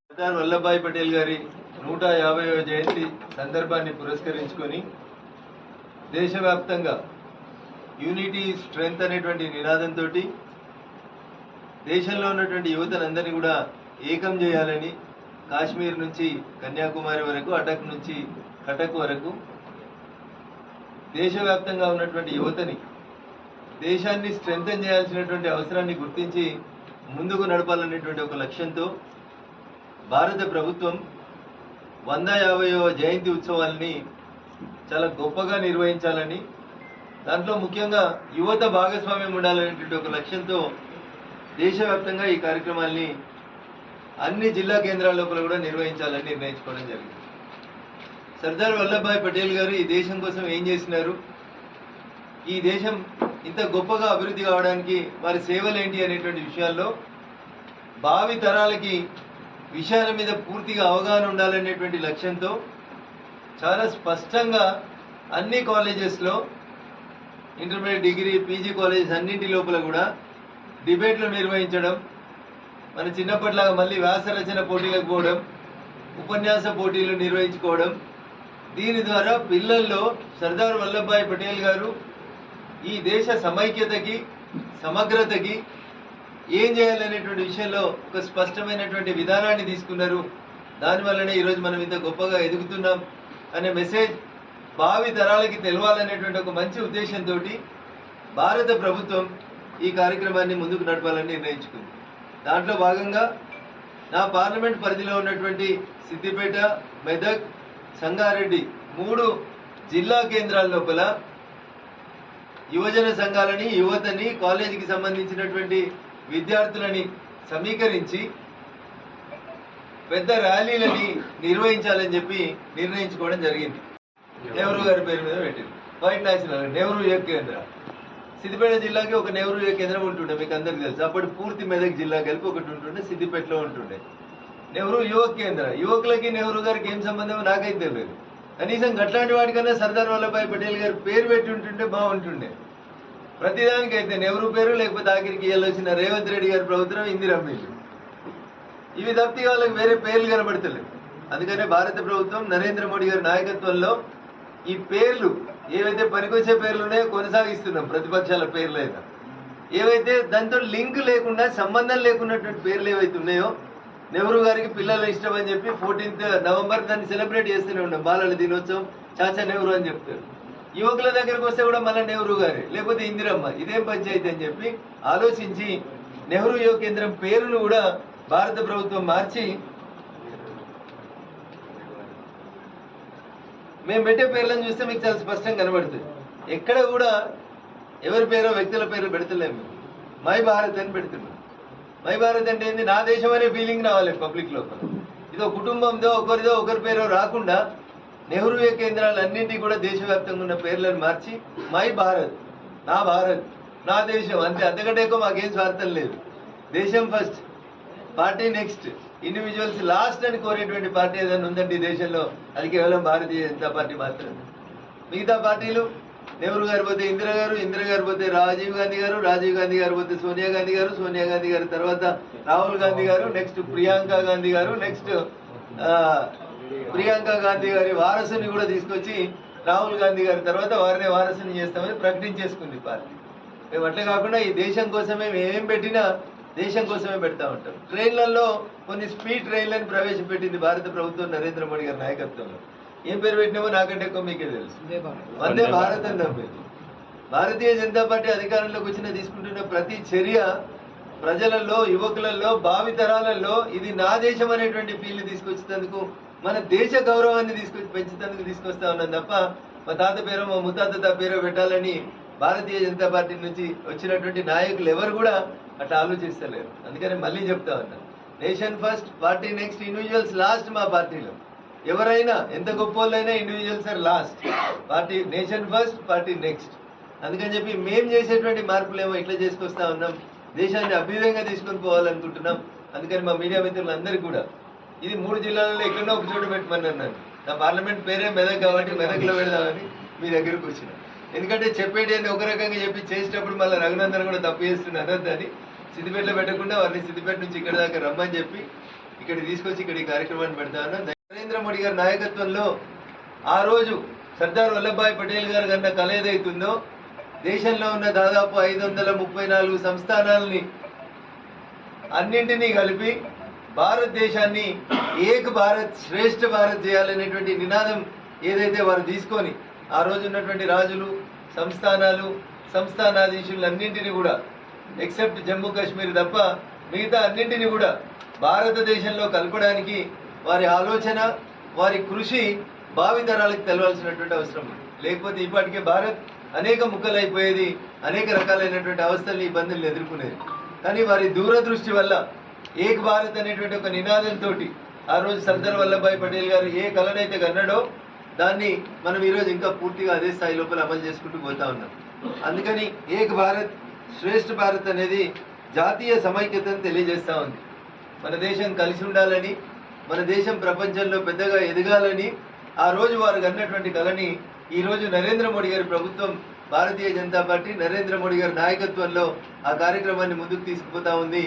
సర్దార్ వల్లభాయ్ పటేల్ గారి నూట యాభైవ జయంతి సందర్భాన్ని పురస్కరించుకొని దేశవ్యాప్తంగా యూనిటీ స్ట్రెంగ్త్ అనేటువంటి నినాదంతో దేశంలో ఉన్నటువంటి యువతనందరినీ కూడా ఏకం చేయాలని కాశ్మీర్ నుంచి కన్యాకుమారి వరకు అటక్ నుంచి కటక్ వరకు దేశవ్యాప్తంగా ఉన్నటువంటి యువతని దేశాన్ని స్ట్రెంగ్తన్ చేయాల్సినటువంటి అవసరాన్ని గుర్తించి ముందుకు నడపాలనేటువంటి ఒక లక్ష్యంతో భారత ప్రభుత్వం వంద యాభైవ జయంతి ఉత్సవాలని చాలా గొప్పగా నిర్వహించాలని దాంట్లో ముఖ్యంగా యువత భాగస్వామ్యం ఉండాలనేటువంటి ఒక లక్ష్యంతో దేశవ్యాప్తంగా ఈ కార్యక్రమాల్ని అన్ని జిల్లా కేంద్రాల లోపల కూడా నిర్వహించాలని నిర్ణయించుకోవడం జరిగింది. సర్దార్ వల్లభాయ్ పటేల్ గారు ఈ దేశం కోసం ఏం చేసినారు? ఈ దేశం ఇంత గొప్పగా అభివృద్ధి కావడానికి వారి సేవలు ఏంటి అనేటువంటి విషయాల్లో భావి తరాలకి విషయాల మీద పూర్తిగా అవగాహన ఉండాలనేటువంటి లక్ష్యంతో చాలా స్పష్టంగా అన్ని కాలేజెస్లో ఇంటర్మీడియట్ డిగ్రీ పీజీ కాలేజెస్ అన్నింటి లోపల కూడా డిబేట్లు నిర్వహించడం మన చిన్నప్పటిలాగా మళ్ళీ వ్యాస రచన పోటీలకు పోవడం ఉపన్యాస పోటీలు నిర్వహించుకోవడం దీని ద్వారా పిల్లల్లో సర్దార్ వల్లభాయ్ పటేల్ గారు ఈ దేశ సమైక్యతకి సమగ్రతకి ఏం చేయాలనేటువంటి విషయంలో ఒక స్పష్టమైనటువంటి విధానాన్ని తీసుకున్నారు. దానివల్లనే ఈరోజు మనం ఇంత గొప్పగా ఎదుగుతున్నాం అనే మెసేజ్ భావి తరాలకి తెలవాలనేటువంటి ఒక మంచి ఉద్దేశంతో భారత ప్రభుత్వం ఈ కార్యక్రమాన్ని ముందుకు నడపాలని నిర్ణయించుకుంది. దాంట్లో భాగంగా నా పార్లమెంట్ పరిధిలో ఉన్నటువంటి సిద్దిపేట మెదక్ సంగారెడ్డి మూడు జిల్లా కేంద్రాల లోపల యువజన సంఘాలని యువతని కాలేజీకి సంబంధించినటువంటి విద్యార్థులని సమీకరించి పెద్ద ర్యాలీలని నిర్వహించాలని చెప్పి నిర్ణయించుకోవడం జరిగింది. నెహ్రూ గారి పేరు మీద పెట్టింది వైట్ నేషనల్ నెహ్రూ యువ కేంద్ర. సిద్దిపేట జిల్లాకి ఒక నెహ్రూ యువ కేంద్రం ఉంటుండే మీకు అందరికి తెలుసు. అప్పుడు పూర్తి మెదక్ జిల్లా కలిపి ఒకటి ఉంటుండే సిద్దిపేటలో ఉంటుండే. నెహ్రూ యువ కేంద్ర. యువకులకి నెహ్రూ గారికి ఏం సంబంధం నాకైతే తెలియదు. కనీసం గట్లాంటి వాడికన్నా సర్దార్ వల్లభాయ్ పటేల్ గారు పేరు పెట్టి ఉంటుంటే బాగుంటుండే. ప్రతిదానికి అయితే నెహ్రూ పేరు లేకపోతే ఆఖరికి వచ్చిన రేవంత్ రెడ్డి గారి ప్రభుత్వం ఇందిరా ఇల్లు ఇవి తప్పితే వాళ్ళకి వేరే పేర్లు కనబడతలేదు అందుకనే భారత ప్రభుత్వం నరేంద్ర మోడీ గారి నాయకత్వంలో ఈ పేర్లు ఏవైతే పనికొచ్చే పేర్లు ఉన్నాయో కొనసాగిస్తున్నాం ప్రతిపక్షాల పేర్లు అయితే ఏవైతే దాంతో లింక్ లేకుండా సంబంధం లేకున్నటువంటి పేర్లు ఏవైతే ఉన్నాయో నెహ్రూ గారికి పిల్లలు ఇష్టం అని చెప్పి ఫోర్టీన్త్ నవంబర్ దాన్ని సెలబ్రేట్ చేస్తూనే ఉన్నాం బాలల దినోత్సవం చాచా నెహ్రూ అని చెప్తారు యువకుల దగ్గరకు వస్తే కూడా మళ్ళీ నెహ్రూ గారే లేకపోతే ఇందిరమ్మ ఇదేం పంచాయతీ అని చెప్పి ఆలోచించి నెహ్రూ యువ కేంద్రం పేరును కూడా భారత ప్రభుత్వం మార్చి మేము పెట్టే పేర్లను చూస్తే మీకు చాలా స్పష్టంగా కనబడుతుంది. ఎక్కడ కూడా ఎవరి పేరో వ్యక్తుల పేరు పెడతలేము. మై భారత్ అని పెడుతున్నాం. మై భారత్ అంటే ఏంది? నా దేశం అనే ఫీలింగ్ రావాలి పబ్లిక్ లోపల. ఇదో కుటుంబంతో ఒకరిదో ఒకరి పేరో రాకుండా నెహ్రూ యువ కేంద్రాలు అన్నింటినీ కూడా దేశవ్యాప్తంగా ఉన్న పేర్లను మార్చి మై భారత్ నా భారత్ నా దేశం అంతే. అంతకంటే ఎక్కువ మాకేం స్వార్థం లేదు. దేశం first party next individuals last అని కోరేటువంటి పార్టీ ఏదైనా ఉందండి ఈ దేశంలో? అది కేవలం భారతీయ జనతా పార్టీ మాత్రమే. మిగతా పార్టీలు నెహ్రూ గారు పోతే ఇందిరా గారు ఇందిరా గారు పోతే రాజీవ్ గాంధీ గారు రాజీవ్ గాంధీ గారు పోతే సోనియా గాంధీ గారు సోనియా గాంధీ గారి తర్వాత రాహుల్ గాంధీ గారు నెక్స్ట్ ప్రియాంక గాంధీ గారు నెక్స్ట్ ప్రియాంక గాంధీ గారి వారసుని కూడా తీసుకొచ్చి రాహుల్ గాంధీ గారి తర్వాత వారినే వారసుని చేస్తామని ప్రకటించేసుకుంది పార్టీ. మేము అట్లే కాకుండా ఈ దేశం కోసమే మేము ఏం పెట్టినా దేశం కోసమే పెడతా ఉంటాం. ట్రైన్లలో కొన్ని స్పీడ్ ట్రైన్లను ప్రవేశపెట్టింది భారత ప్రభుత్వం నరేంద్ర మోడీ గారి నాయకత్వంలో. ఏం పేరు పెట్టినామో నాకంటే ఎక్కువ మీకే తెలుసు. వందే భారత్ అని నమ్మేది భారతీయ జనతా పార్టీ అధికారంలోకి వచ్చిన తీసుకుంటున్న ప్రతి చర్య ప్రజలలో యువకులలో భావి తరాలలో ఇది నా దేశం అనేటువంటి ఫీల్ తీసుకొచ్చేందుకు మన దేశ గౌరవాన్ని తీసుకొచ్చి పెంచేందుకు తీసుకొస్తా ఉన్నాం తప్ప మా తాత పేరు మా ముత్తాత పేరు పెట్టాలని భారతీయ జనతా పార్టీ నుంచి వచ్చినటువంటి నాయకులు ఎవరు కూడా అట్లా ఆలోచిస్తలేరు. అందుకని మళ్ళీ చెప్తా ఉన్నా. Nation first party next individuals last మా పార్టీలో. ఎవరైనా ఎంత గొప్ప వాళ్ళైనా individuals are last party nation first party next అందుకని చెప్పి మేము చేసేటువంటి మార్పులు ఏమో ఇట్లా చేసుకొస్తా ఉన్నాం. దేశాన్ని అభ్యుదయంగా తీసుకొని పోవాలనుకుంటున్నాం. అందుకని మా మీడియా మిత్రులందరికీ కూడా. ఇది మూడు జిల్లాలలో ఎక్కడో ఒక చోట పెట్టమని అన్నాను నా పార్లమెంట్ పేరే మెదక్ కాబట్టి మెదక్లో పెడదామని మీ దగ్గరకు వచ్చిన ఎందుకంటే చెప్పేటి అని ఒక రకంగా చెప్పి చేసేటప్పుడు మళ్ళీ రఘునందన్ కూడా తప్పు చేస్తున్న అనొద్దని సిద్దిపేటలో పెట్టకుండా వారిని సిద్దిపేట నుంచి ఇక్కడ దాకా రమ్మని చెప్పి ఇక్కడ తీసుకొచ్చి ఇక్కడ ఈ కార్యక్రమాన్ని పెడతా నరేంద్ర మోడీ గారి నాయకత్వంలో ఆ రోజు సర్దార్ వల్లభాయ్ పటేల్ గారు కన్నా కల ఏదైతుందో దేశంలో ఉన్న దాదాపు ఐదు వందల ముప్పై నాలుగు సంస్థానాలని అన్నింటినీ కలిపి భారతదేశాన్ని ఏక్ భారత్ శ్రేష్ఠ భారత్ చేయాలనేటువంటి నినాదం ఏదైతే వారు తీసుకొని ఆ రోజు ఉన్నటువంటి రాజులు సంస్థానాలు సంస్థానాధీశులు అన్నింటినీ కూడా ఎక్సెప్ట్ జమ్మూ కాశ్మీర్ తప్ప మిగతా అన్నింటినీ కూడా భారతదేశంలో కలపడానికి వారి ఆలోచన వారి కృషి భావితరాలకు తెలవాల్సినటువంటి అవసరం. ఉంది లేకపోతే ఇప్పటికే భారత్ అనేక ముక్కలైపోయేది అనేక రకాలైనటువంటి అవస్థల్ని ఇబ్బందులు ఎదుర్కొనేది. కానీ వారి దూరదృష్టి వల్ల ఏక్ భారత్ అనేటువంటి ఒక నినాదంతో ఆ రోజు సర్దార్ వల్లభాయ్ పటేల్ గారు ఏ కళనైతే కన్నాడో దాన్ని మనం ఈరోజు ఇంకా పూర్తిగా అదే స్థాయి లోపల అమలు చేసుకుంటూ పోతా ఉన్నాం. అందుకని ఏక్ భారత్ శ్రేష్ఠ భారత్ అనేది జాతీయ సమైక్యతను తెలియజేస్తూ ఉంది. మన దేశం కలిసి ఉండాలని మన దేశం ప్రపంచంలో పెద్దగా ఎదగాలని ఆ రోజు వారు అన్నటువంటి కళని ఈ రోజు నరేంద్ర మోడీ గారి ప్రభుత్వం భారతీయ జనతా పార్టీ నరేంద్ర మోడీ గారి నాయకత్వంలో ఆ కార్యక్రమాన్ని ముందుకు తీసుకుపోతా ఉంది.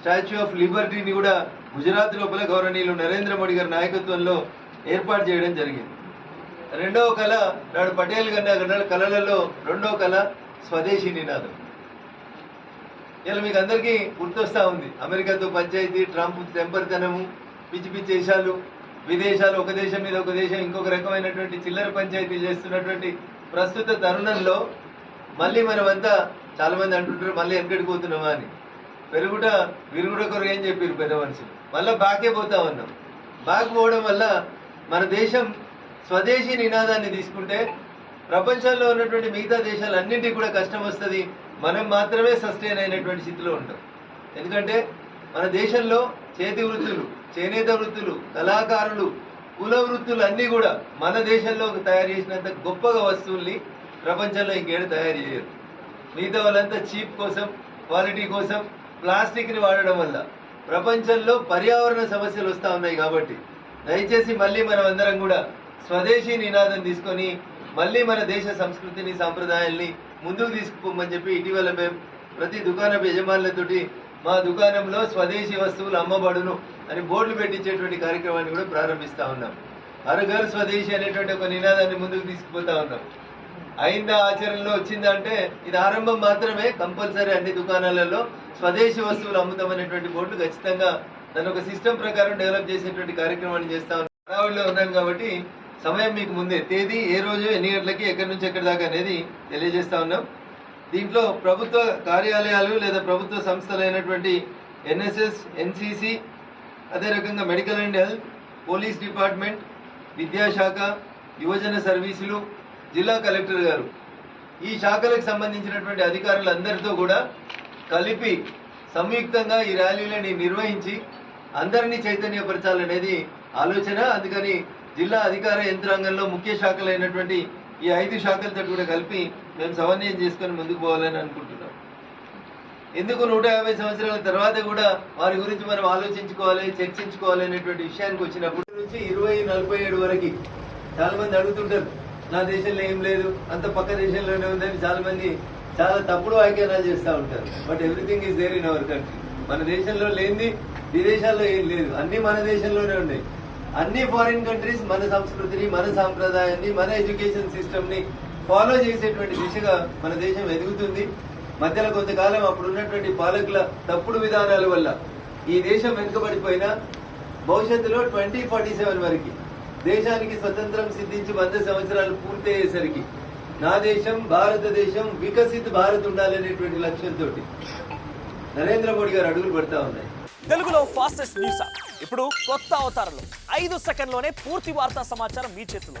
స్టాచ్యూ ఆఫ్ లిబర్టీని కూడా గుజరాత్ లోపల గౌరవనీయులు నరేంద్ర మోడీ గారి నాయకత్వంలో ఏర్పాటు చేయడం జరిగింది. రెండవ కళ నాడు పటేల్ గారి కళలలో రెండవ కళ స్వదేశీ నినాదం. ఇలా మీకు అందరికీ గుర్తొస్తా ఉంది. అమెరికాతో పంచాయతీ ట్రంప్ టెంపర్తనము పిచ్చి పిచ్చి దేశాలు విదేశాలు ఒక దేశం మీద ఒక దేశం ఇంకొక రకమైనటువంటి చిల్లర పంచాయతీలు చేస్తున్నటువంటి ప్రస్తుత తరుణంలో మళ్ళీ మనమంతా చాలా మంది అంటుంటారు మళ్ళీ ఎక్కడికి పోతున్నామా అని. పెరుగుట విరుగుట కొరకు ఏం చెప్పారు పెద్ద మనుషులు. మళ్ళీ బాకే పోతా ఉన్నాం. బాక్ పోవడం వల్ల మన దేశం స్వదేశీ నినాదాన్ని తీసుకుంటే ప్రపంచంలో ఉన్నటువంటి మిగతా దేశాలన్నింటికి కూడా కష్టం వస్తుంది. మనం మాత్రమే సస్టైన్ అయినటువంటి స్థితిలో ఉంటాం. ఎందుకంటే మన దేశంలో చేతి వృత్తులు చేనేత వృత్తులు కళాకారులు కుల వృత్తులు అన్నీ కూడా మన దేశంలో తయారు చేసినంత గొప్పగా వస్తువుల్ని ప్రపంచంలో ఇంకేడు తయారు చేయరు. మిగతా వాళ్ళంతా చీప్ కోసం క్వాలిటీ కోసం ప్లాస్టిక్ని వాడడం వల్ల ప్రపంచంలో పర్యావరణ సమస్యలు వస్తూ ఉన్నాయి కాబట్టి దయచేసి మళ్ళీ మనం అందరం కూడా స్వదేశీ నినాదం తీసుకొని మళ్ళీ మన దేశ సంస్కృతిని సాంప్రదాయాల్ని ముందుకు తీసుకుపోమని చెప్పి ఇటీవల మేము ప్రతి దుకాణం యజమానులతోటి మా దుకాణంలో స్వదేశీ వస్తువులు అమ్మబడును అని బోర్డులు పెట్టించేటువంటి కార్యక్రమాన్ని కూడా ప్రారంభిస్తా ఉన్నాం. హరఘర్ స్వదేశీ అనేటువంటి ఒక నినాదాన్ని ముందుకు తీసుకుపోతా ఉన్నాం. అయిందా ఆచరణలో వచ్చిందంటే ఇది ఆరంభం మాత్రమే కంపల్సరీ అన్ని దుకాణాలలో స్వదేశీ వస్తువులు అమ్ముతామనేటువంటి బోర్డు ఖచ్చితంగా దాని ఒక సిస్టమ్ ప్రకారం డెవలప్ చేసేటువంటి కార్యక్రమాన్ని చేస్తా ఉన్నాం. హడావుడిలో ఉన్నాం కాబట్టి సమయం మీకు ముందే తేదీ ఏ రోజు ఎన్ని గంటలకి ఎక్కడి నుంచి ఎక్కడి దాకా అనేది తెలియజేస్తా ఉన్నాం. దీంట్లో ప్రభుత్వ కార్యాలయాలు లేదా ప్రభుత్వ సంస్థలైనటువంటి ఎన్ఎస్ఎస్ ఎన్సిసి అదే రకంగా medical and health police department విద్యాశాఖ యువజన సర్వీసులు జిల్లా కలెక్టర్ గారు. ఈ శాఖలకు సంబంధించినటువంటి అధికారులందరితో కూడా కలిపి సంయుక్తంగా ఈ ర్యాలీలని నిర్వహించి అందరినీ చైతన్యపరచాలనేది ఆలోచన. అందుకని జిల్లా అధికార యంత్రాంగంలో ముఖ్య శాఖలైనటువంటి ఈ ఐదు శాఖలతో కూడా కలిపి మేము సమన్వయం చేసుకొని ముందుకు పోవాలని అనుకుంటున్నాం. ఎందుకు నూట యాభై సంవత్సరాల తర్వాత కూడా వారి గురించి మనం ఆలోచించుకోవాలి చర్చించుకోవాలి అనేటువంటి విషయానికి వచ్చినప్పటి నుంచి ఇరవై నలభై ఏడు వరకు చాలా మంది అడుగుతుంటారు నా దేశంలో ఏం లేదు అంత పక్క దేశంలోనే ఉందని చాలా మంది చాలా తప్పుడు వ్యాఖ్యానాలు చేస్తూ ఉంటారు. But everything is there in our country మన దేశంలో లేనిది విదేశాల్లో ఏం లేదు. అన్ని మన దేశంలోనే ఉన్నాయి. అన్ని ఫారిన్ కంట్రీస్ మన సంస్కృతిని మన సాంప్రదాయాన్ని మన ఎడ్యుకేషన్ సిస్టమ్ని ఫాలో చేసేటువంటి దిశగా మన దేశం ఎదుగుతుంది. మధ్యలో కొంతకాలం అప్పుడు ఉన్నటువంటి పాలకుల తప్పుడు విధానాల వల్ల ఈ దేశం వెనుకబడిపోయినా భవిష్యత్తులో ట్వంటీ ఫార్టీ సెవెన్ వరకు దేశానికి స్వతంత్రం సిద్ధించి వంద సంవత్సరాలు పూర్తయ్యేసరికి నా దేశం భారతదేశం వికసిత్ భారత్ ఉండాలనేటువంటి లక్ష్యంతో నరేంద్ర మోడీ గారు అడుగులు పడతా ఉన్నాయి. తెలుగులో ఫాస్టెస్ట్ న్యూస్ ఇప్పుడు కొత్త అవతారంలో. ఐదు సెకండ్లోనే పూర్తి వార్తా సమాచారం మీ చేతిలో.